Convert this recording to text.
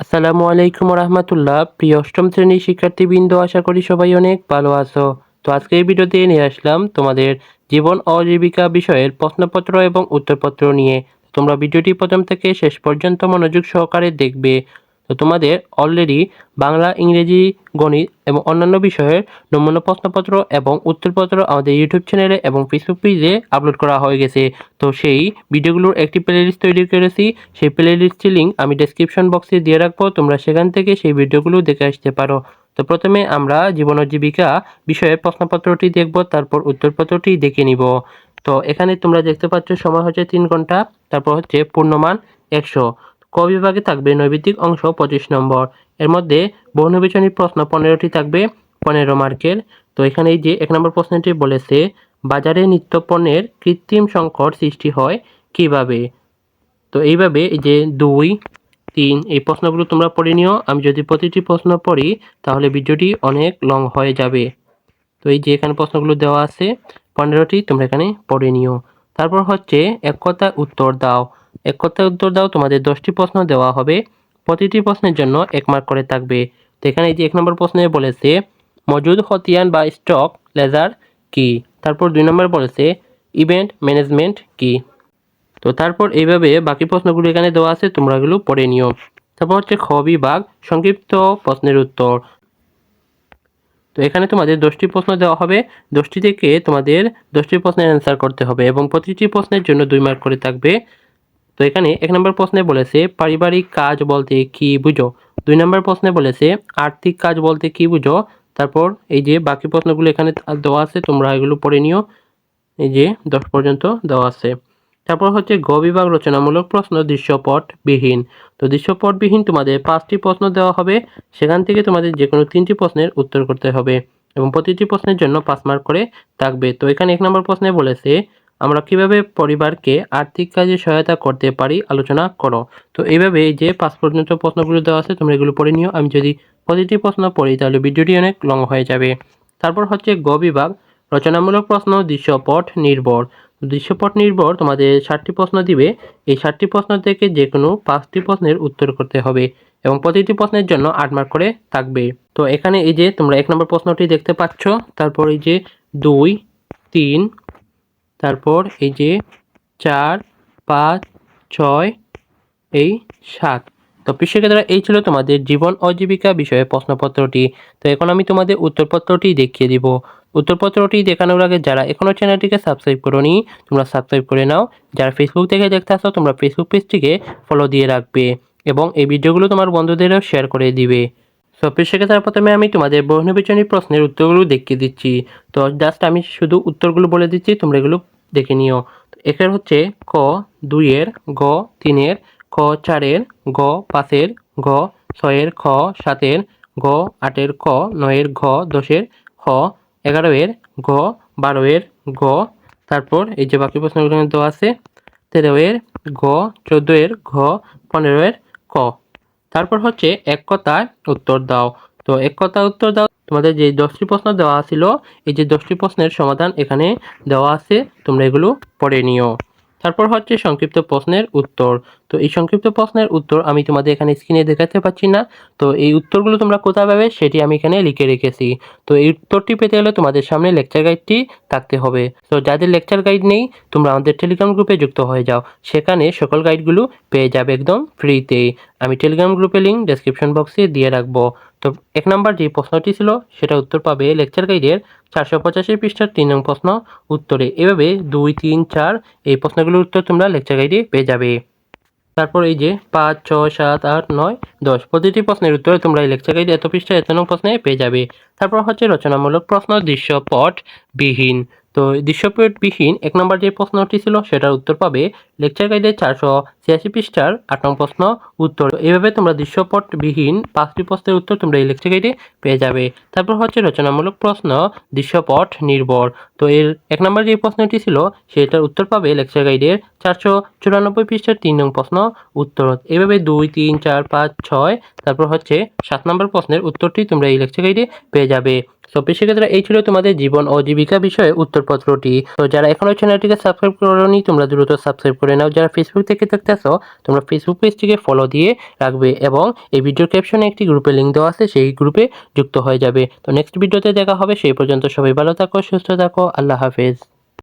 আসসালামু আলাইকুম রহমতুল্লাহ প্রিয় অষ্টম শ্রেণির শিক্ষার্থীবৃন্দ, আশা করি সবাই অনেক ভালো আছো। তো আজকে এই ভিডিওতে নিয়ে আসলাম তোমাদের জীবন অজীবিকা জীবিকা বিষয়ের প্রশ্নপত্র এবং উত্তরপত্র নিয়ে। তোমরা ভিডিওটি প্রথম থেকে শেষ পর্যন্ত মনোযোগ সহকারে দেখবে। তো তোমাদের অলরেডি বাংলা, ইংরেজি, গণিত এবং অন্যান্য বিষয়ের নমুনা প্রশ্নপত্র এবং উত্তরপত্র আমাদের ইউটিউব চ্যানেলে এবং ফেসবুক পেজে আপলোড করা হয়ে গেছে। তো সেই ভিডিওগুলোর একটি প্লেলিস্ট তৈরি করেছি। সেই প্লেলিস্টের লিঙ্ক আমি ডেসক্রিপশন বক্সে দিয়ে রাখব। তোমরা সেখান থেকে সেই ভিডিওগুলো দেখে আসতে পারো। তো প্রথমে আমরা জীবন ও জীবিকা বিষয়ে প্রশ্নপত্রটি দেখব, তারপর উত্তরপত্রটি দেখে নিব। তো এখানে তোমরা দেখতে পাচ্ছ, সময় হচ্ছে তিন ঘণ্টা, তারপর হচ্ছে পূর্ণমান একশো। ক বিভাগে থাকবে নৈবিত্তিক অংশ পঁচিশ নম্বর। এর মধ্যে বহুনির্বাচনী প্রশ্ন পনেরোটি থাকবে, পনেরো মার্কের। তো এখানে এই যে এক নম্বর প্রশ্নটি বলেছে, বাজারে নিত্য পণ্যের কৃত্রিম সংকট সৃষ্টি হয় কীভাবে? তো এইভাবে এই যে দুই, তিন, এই প্রশ্নগুলো তোমরা পড়ে নিও। আমি যদি প্রতিটি প্রশ্ন পড়ি, তাহলে ভিডিওটি অনেক লং হয়ে যাবে। তো এই যে এখানে প্রশ্নগুলো দেওয়া আছে, পনেরোটি তোমরা এখানে পড়ে নিও। তারপর হচ্ছে, এক কথা উত্তর দাও। এক কথা উত্তর দাও, তোমাদের দশটি প্রশ্ন দেওয়া হবে। প্রতিটি প্রশ্নের জন্য এক মার্ক করে থাকবে। তো এখানে এই যে এক নম্বর প্রশ্নে বলেছে, মজুদ হতিয়ান বা স্টক, লেজার কি? তারপর দুই নম্বর বলেছে, ইভেন্ট ম্যানেজমেন্ট কি? তো তারপর এইভাবে বাকি প্রশ্নগুলো এখানে দেওয়া আছে, তোমরা এগুলো পড়ে নিও। তারপর হচ্ছে খ বিভাগ, সংক্ষিপ্ত প্রশ্নের উত্তর। তো এখানে তোমাদের দশটি প্রশ্ন দেওয়া হবে। দশটি থেকে তোমাদের দশটি প্রশ্নের অ্যান্সার করতে হবে এবং প্রতিটি প্রশ্নের জন্য দুই মার্ক করে থাকবে। তো এখানে এক নম্বর প্রশ্নে বলেছে, পারিবারিক কাজ বলতে কি বুঝো? দুই নম্বর প্রশ্নে বলেছে, আর্থিক কাজ বলতে কি বুঝো? তারপর এই যে বাকি প্রশ্নগুলো এখানে দেওয়া আছে, তোমরা এগুলো পড়ে নিও। এই যে দশ পর্যন্ত দেওয়া আছে। তারপর হচ্ছে, গ বিভাগ রচনামূলক প্রশ্ন দৃশ্যপট বিহীন তো দৃশ্যপটবিহীন তোমাদের পাঁচটি প্রশ্ন দেওয়া হবে, সেখান থেকে তোমাদের যে কোনো তিনটি প্রশ্নের উত্তর করতে হবে এবং প্রতিটি প্রশ্নের জন্য পাঁচ মার্ক করে থাকবে। তো এখানে এক নম্বর প্রশ্নে বলেছে আমরা কীভাবে পরিবারকে আর্থিক কাজে সহায়তা করতে পারি, আলোচনা করো। তো এইভাবে যে পাঁচ পর্যন্ত প্রশ্নগুলো দেওয়া আছে, তোমরা এগুলো পড়ে নিও। আমি যদি প্রতিটি প্রশ্ন পড়ি, তাহলে ভিডিওটি অনেক লং হয়ে যাবে। তারপর হচ্ছে গ বিভাগ, রচনামূলক প্রশ্ন, দৃশ্যপট নির্ভর। দৃশ্যপট নির্ভর তোমাদের ষাটটি প্রশ্ন দিবে। এই ষাটটি প্রশ্ন থেকে যে কোনো পাঁচটি প্রশ্নের উত্তর করতে হবে এবং প্রতিটি প্রশ্নের জন্য আট মার্ক করে থাকবে। তো এখানে এই যে তোমরা এক নম্বর প্রশ্নটি দেখতে পাচ্ছ, তারপর এই যে দুই, তিন তারপর এই যে চার, পাঁচ, ছয়, এই সাত। তো কৃষকেরা এই ছিল তোমাদের জীবন ও জীবিকা বিষয়ে প্রশ্নপত্রটি। তো এখন আমি তোমাদের উত্তরপত্রটি দেখিয়ে দিব। উত্তরপত্রটি দেখানোর আগে যারা এখনও চ্যানেলটিকে সাবস্ক্রাইব করোনি, তোমরা সাবস্ক্রাইব করে নাও। যারা ফেসবুক থেকে দেখতে আসো, তোমরা ফেসবুক পেজটিকে ফলো দিয়ে রাখবে এবং এই ভিডিওগুলো তোমার বন্ধুদেরও শেয়ার করে দিবে। সো সেক্ষেত্রে প্রথমে আমি তোমাদের বহুনির্বাচনী প্রশ্নের উত্তরগুলো দেখিয়ে দিচ্ছি। তো জাস্ট আমি শুধু উত্তরগুলো বলে দিচ্ছি, তোমরা এগুলো দেখে নিও। এখানে হচ্ছে ক, দুইয়ের গ, তিনের খ চারের গ, পাঁচের গ, ছয়ের খ, সাতের গ, আটের ক, নয়ের ঘ, দশের খ এগারোয়ের গ বারোয়ের গ তারপর এই যে বাকি প্রশ্নগুলো দেওয়া আছে, তেরোয়ের গ চোদ্দোয়ের ঘ, পনেরোয়ের ক। তারপর হচ্ছে এক কথায় উত্তর দাও। তো এক কথায় উত্তর দাও, তোমাদের যে দশটি প্রশ্ন দেওয়া ছিল, এই যে দশটি প্রশ্নের সমাধান এখানে দেওয়া আছে, তোমরা এগুলো পড়ে নিও। তারপর হচ্ছে সংক্ষিপ্ত প্রশ্নের উত্তর। তো এই সংক্ষিপ্ত প্রশ্নের উত্তর আমি তোমাদের এখানে স্ক্রিনে দেখাতে পাচ্ছি না। তো এই উত্তরগুলো তোমরা কোথায় পাবে সেটি আমি এখানে লিখে রেখেছি। তো এই উত্তরটি পেতে গেলে তোমাদের সামনে লেকচার গাইডটি থাকতে হবে। তো যাদের লেকচার গাইড নেই, তোমরা আমাদের টেলিগ্রাম গ্রুপে যুক্ত হয়ে যাও। সেখানে সকল গাইডগুলো পেয়ে যাবে একদম ফ্রিতে আমি টেলিগ্রাম গ্রুপে লিঙ্ক ডেসক্রিপশন বক্সে দিয়ে রাখব। তো এক নম্বর যে প্রশ্নটি ছিল, সেটা উত্তর পাবে লেকচার গাইডের চারশো পঁচাশি পৃষ্ঠার তিন নং প্রশ্ন উত্তরে। এভাবে দুই, তিন, চার এই প্রশ্নগুলোর উত্তর তোমরা লেকচার গাইডে পেয়ে যাবে। তারপর এই যে পাঁচ, ছয়, সাত, আট, নয়, দশ, প্রতিটি প্রশ্নের উত্তরে তোমরা এই লেকচার গাইডে এত পৃষ্ঠা এত নং প্রশ্নে পেয়ে যাবে। তারপর হচ্ছে রচনামূলক প্রশ্ন দৃশ্যপট বিহীন। তো দৃশ্যপট বিহীন এক নম্বর যে প্রশ্নটি ছিল, সেটার উত্তর পাবে লেকচার গাইডের চারশো ছিয়াশি পৃষ্ঠার আট নং প্রশ্ন উত্তর। এইভাবে তোমরা দৃশ্যপট বিহীন পাঁচটি প্রশ্নের উত্তর তোমরা এই লেকচার গাইডে পেয়ে যাবে। তারপর হচ্ছে রচনামূলক প্রশ্ন, দৃশ্যপট নির্ভর। তো এর এক নম্বর যে প্রশ্নটি ছিল, সেটার উত্তর পাবে লেকচার গাইডের চারশো চুরানব্বই পৃষ্ঠার তিন নং প্রশ্ন উত্তর। এভাবে দুই, তিন, চার, পাঁচ, ছয়, তারপর হচ্ছে সাত নম্বর প্রশ্নের উত্তরটি তোমরা এই লেকচার গাইডে পেয়ে যাবে। তো সেক্ষেত্রে এই ছিল তোমাদের জীবন ও জীবিকা বিষয়ে উত্তরপত্রটি। তো যারা এখনও চ্যানেলটিকে সাবস্ক্রাইব করোনি, তোমরা দ্রুত সাবস্ক্রাইব করে নাও। যারা ফেসবুক থেকে দেখতেছো তোমরা ফেসবুক পেজটিকে ফলো দিয়ে রাখবে এবং এই ভিডিওর ক্যাপশনে একটি গ্রুপে লিঙ্ক দেওয়া আছে, সেই গ্রুপে যুক্ত হয়ে যাবে। তো নেক্সট ভিডিওতে দেখা হবে, সেই পর্যন্ত সবাই ভালো থাকো, সুস্থ থাকো, আল্লাহ হাফেজ।